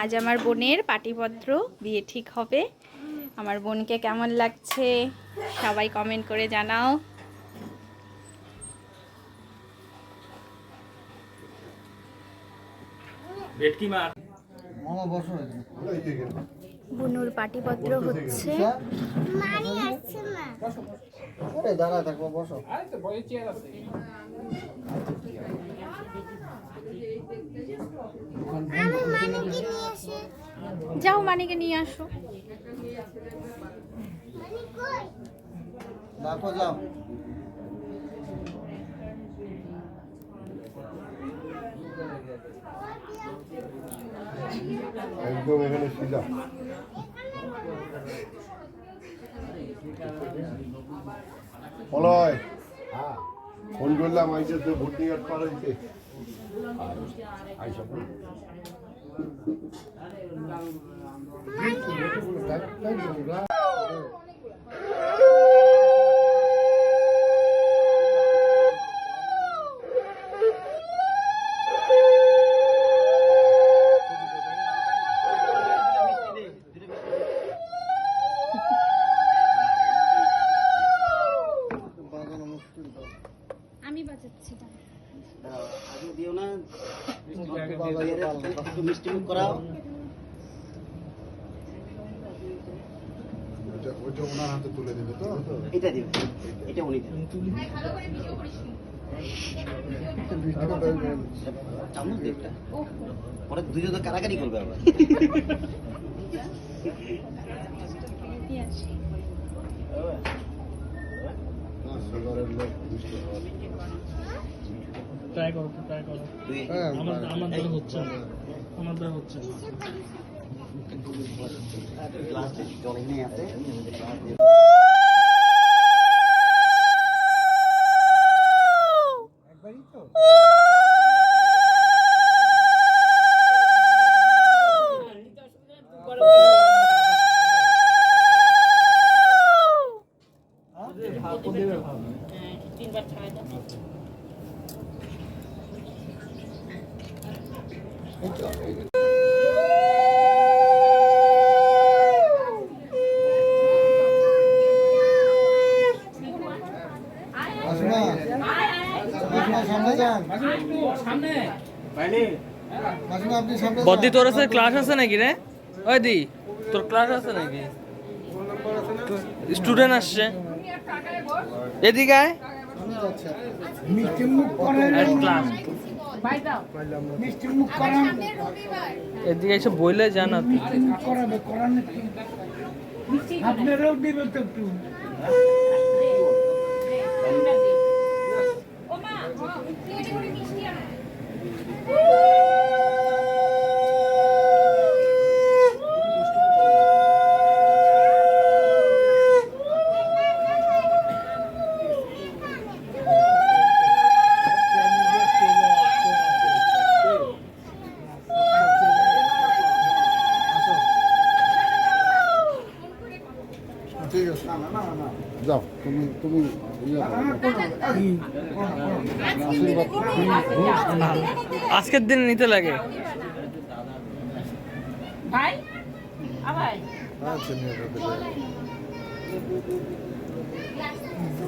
আজ আমার বোনের পাটিপত্র বিয়ে ঠিক হবে। আমার বোনকে কেমন লাগছে সবাই কমেন্ট করে জানাও। বুনুর পাটিপত্র হচ্ছে। দাঁড়া থাকব বসো। যাও মানিকে নিয়ে আসো। ডাকো যাও। একদম এখানে সিধা অলয় ফোন করলাম আইসে তো ভর্তি কার্ড পাঠাইছে। আইসা বাজানো মুশকিল তো আমি বাজাচ্ছি আগে দিও না একটু মিষ্টি মুখ করাও ওইটা ওইটা ওনার হাতে তুলে দেবে তো? এটা দিবে। এটা উনি দেবে। চামচ দিয়ে পরে দুজন তো কারাকারি করবে আবার। ট্রাই করো ট্রাই করো। হ্যাঁ আমার আমার হচ্ছে না। আমার দ্বারা হচ্ছে একবারই তো? বদ্দি। তোর আছে ক্লাস আছে নাকি রে? ওই দি তোর ক্লাস আছে নাকি? স্টুডেন্ট আসছে। এদিকে আয়। এদিকে এসে বইলে জানা তুই ঠিক আছে যাও তুমি তুমি ইয়ে আজকের দিন নিতে লাগে। আচ্ছা নিয়ে যেতে পারো।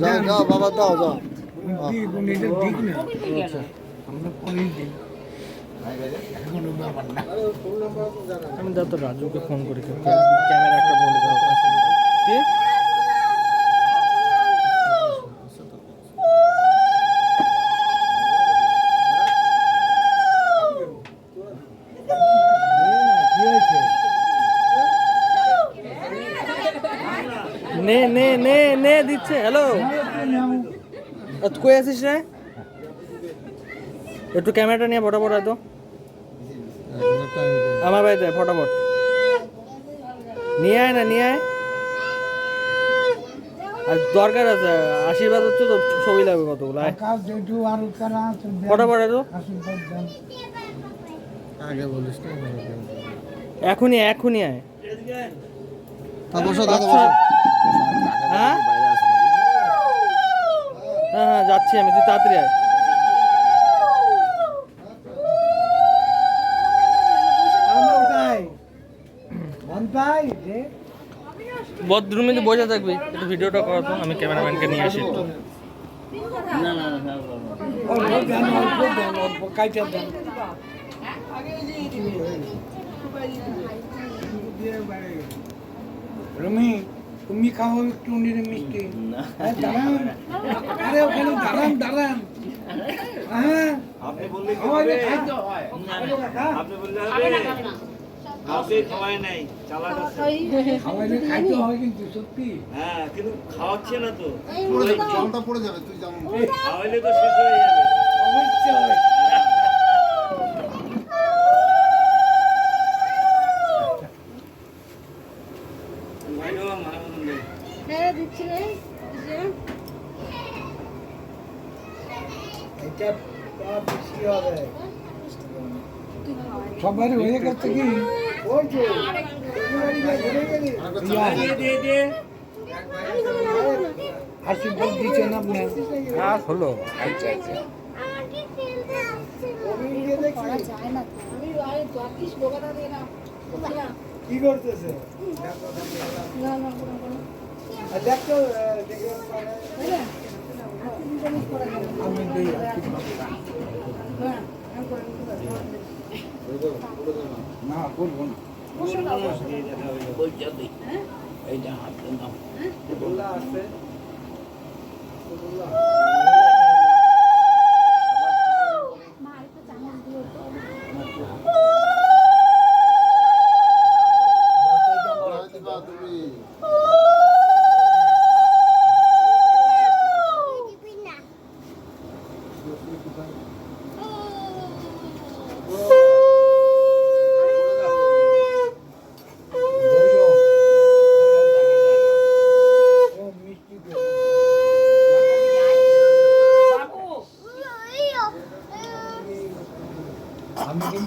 যাও। যাও বাবা দাও যাও। আচ্ছা। আমি দাও তো রাজুকে ফোন করি ক্যামেরা একটা বলে দাও। কি নে নে নে নে দিচ্ছে হ্যালো কই আছিস রে? একটু ক্যামেরাটা নিয়ে ফটাফট তো। আমার বাড়িতে, ফটাফট। নিয়ে আয় না, নিয়ে আয়। আর দরকার আছে আশীর্বাদ হচ্ছে তো ছবি লাগবে কতগুলো আয়। ফটাফট তো। আগে বলিস তো এখনই এখনই আয়। তা বসো দাদা বসো। হ্যাঁ? হ্যাঁ? হ্যাঁ যাচ্ছি আমি তুই তাড়াতাড়ি আয়। ওটাই বদরুমে তো বসে থাকবি একটু ভিডিওটা করো তো আমি ক্যামেরাম্যানকে নিয়ে আসি একটু। রমি তুমি খাও একটু মিষ্টি। হ্যাঁ, দাঁড়ান আরে ওখানে দাঁড়ান দাঁড়ান। হ্যাঁ। আপনি বললে খাওয়াইলে খাইতে আপনি বললে নাই খাওয়াইলে খাইতে হয় কিন্তু সত্যি। হ্যাঁ কিন্তু খাওয়াচ্ছে না তো। জলটা পড়ে যাবে তুই যেমন খাওয়াইলে তো শেষ হয়ে যাবে। অবশ্যই। ভাইও মারা মতন নেই এটা বেশি হবে। সবারই হয়ে গেছে কি? ওই যে আরেকটা চামচ আশীর্বাদ দিচ্ছেন আপনি হ্যাঁ হলো আচ্ছা আচ্ছা কি করতেছে দেখো আমি দিই না করব না। এইটা হাত দাও আছে দিবা তুমি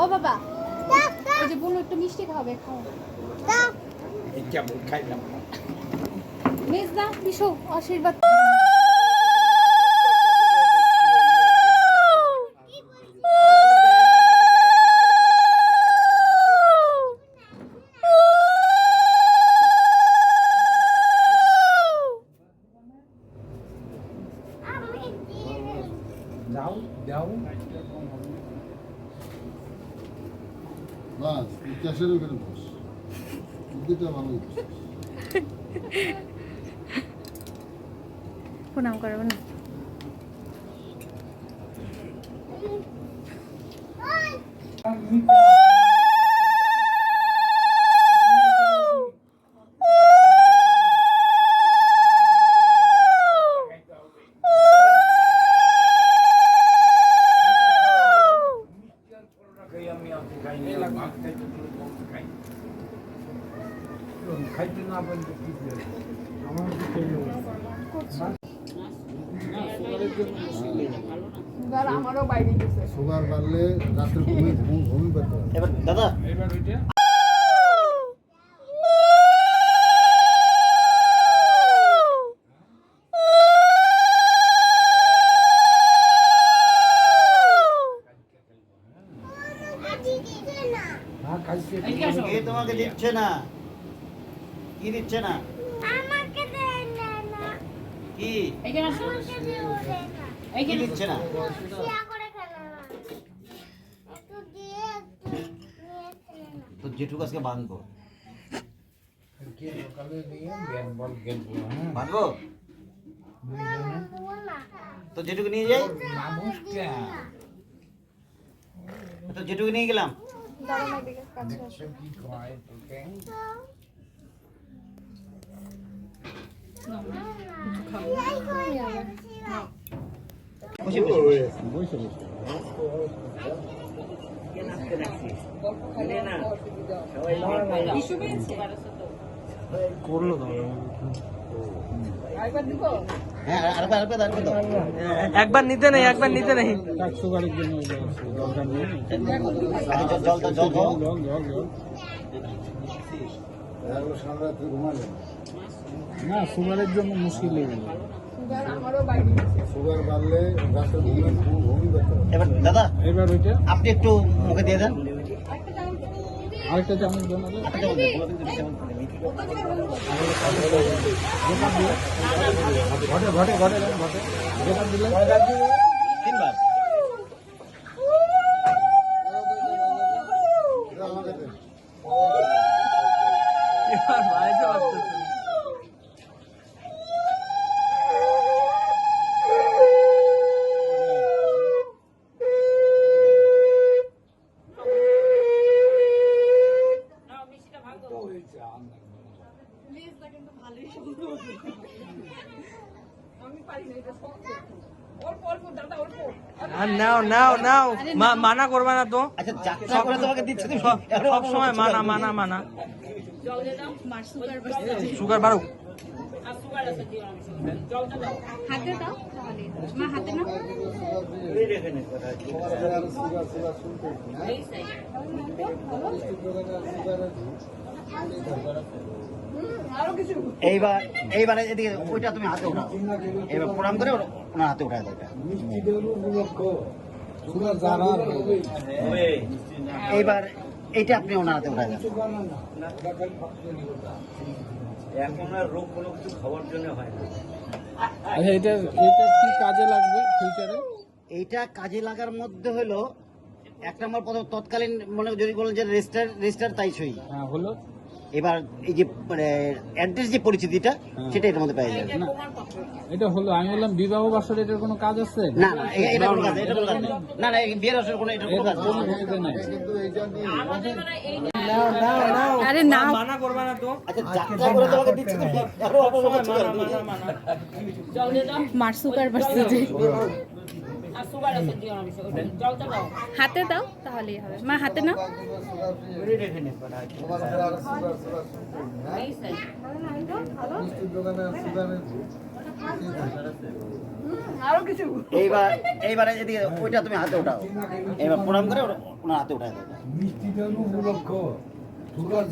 ও বাবা ওই যে বোন একটু মিষ্টি খাবে খাও। এটা খাইলাম? মেজদা বিশু আশীর্বাদ। Woo! সুগার বাড়লে রাত্রে ঘুমি ঘুম- ঘুমি এবার দাদা। খাইতে কে তোমাকে দিচ্ছে না? কি দিচ্ছে না? কি? দেয় দিচ্ছে না? তো জেঠু আজকে বাঁধবো। হ্যাঁ বাঁধবো? তো জেঠুকে নিয়ে যাই? তো জেঠুকে নিয়ে গেলাম। একবার নিতে নেই একবার নিতে নেই। দরকার নেই এগুলো সারা রাত্রি ঘুমালে না সুগারের জন্য মুশকিল হয়ে গেল সুগার বাড়লে এবার দাদা এবার ওইটা? আপনি একটু মুখে দিয়ে দেন। আরেকটা চামচ ঘটে ঘটে ঘটে ঘটে। যেটা দিলে তিনবার। নাও নাও নাও। মানা করবে না তো। আচ্ছা যাত্রা করে তোমাকে দিচ্ছে সব সময় মানা মানা মানা। সুগার বাড়ুক। হাতে দাও। মা হাতে নাও ওই রেখে নে? কথা সুগার সুগার সুগার শুনতে এইবার এইবার এদিকে ওইটা তুমি হাতে উঠাও এবার প্রণাম করে ওনার হাতে উঠায় দাও ওটা। সুগার যারা হবে এইবার এইটা আপনি ওনার হাতে উঠায় দেন এখন আর রোগ কোনো কিছু খাওয়ার জন্য হয় না। আচ্ছা এটা এটা কি কাজে লাগবে ফিউচারে এইটা কাজে লাগার মধ্যে হলো এক নম্বর প্রথম তৎকালীন মনে যদি বলেন যে রেজিস্টার রেজিস্টার তাই সই। হ্যাঁ হলো। এবার এই যে মানে অ্যাড্রেস যে পরিচিতিটা সেটা এটার মধ্যে পেয়ে যাবে। না এটা হলো আমি বললাম বিবাহ বাসর এটার কোনো কাজ আছে? না না এটা কোনো কাজ এটা কোনো কাজ না না বিয়ের আসলে কোনো এটা কোনো কাজ নেই। কোনো নাই কিন্তু এইটা নিয়ে নাও নাও নাও। আরে নাও। মানা করবে না তো। আচ্ছা যাত্রা করে তোমাকে দিচ্ছে আরও অপমান করছ কেন? মানা মানা মার সুগার বাড়ছে হাতে দাও তাহলেই হবে। মা হাতে নাও। এইবার এইবার এদিকে ওইটা তুমি হাতে উঠাও এবার প্রণাম করে ওনার হাতে উঠায় দাও। সুগার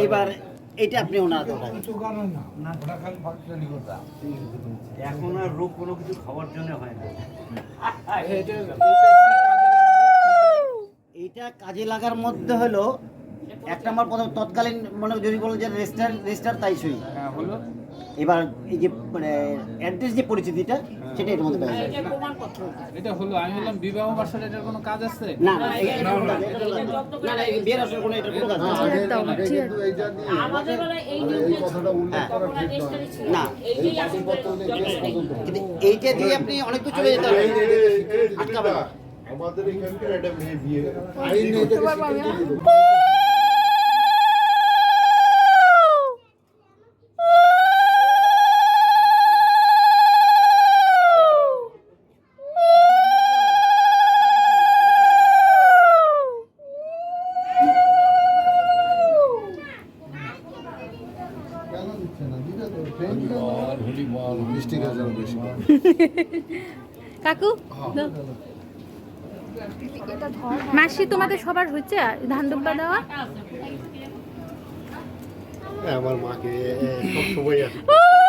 এইবার এইটা আপনি ওনার। এখন আর রোগ কোনো কিছু খাওয়ার জন্য হয় না। এটা এটা কাজে লাগার মধ্যে হলো এক নম্বর প্রথম তৎকালীন মানে যদি বলো যে রেজিস্টার রেজিস্টার তাই সই। হ্যাঁ হলো এবার এই যে মানে অ্যাড্রেস যে পরিচিতিটা সেটা এর মধ্যে পেয়ে যাবে এটা হলো আমি বললাম বিবাহ এটার কোনো কাজ আছে? না না বিয়ের আসলে কোনো এটা কোনো কাজ এইটা মানে এই কথাটা উল্লেখ করা ঠিক না এই নিয়ে কিন্তু এইটা দিয়ে আপনি অনেক দূর চলে যেতে পারবেন। আটকাবে না। আমাদের এখানকার একটা মেয়ে বিয়ে আইন নিয়ে এটাকে স্বীকৃতি দিল কেন দিচ্ছে না দিতে তো ট্রেন মিষ্টি গাছ আরও বেশি কাকু মাসি তোমাদের সবার হচ্ছে ধান দুব্বা দেওয়া আমার মাকে সব সময়!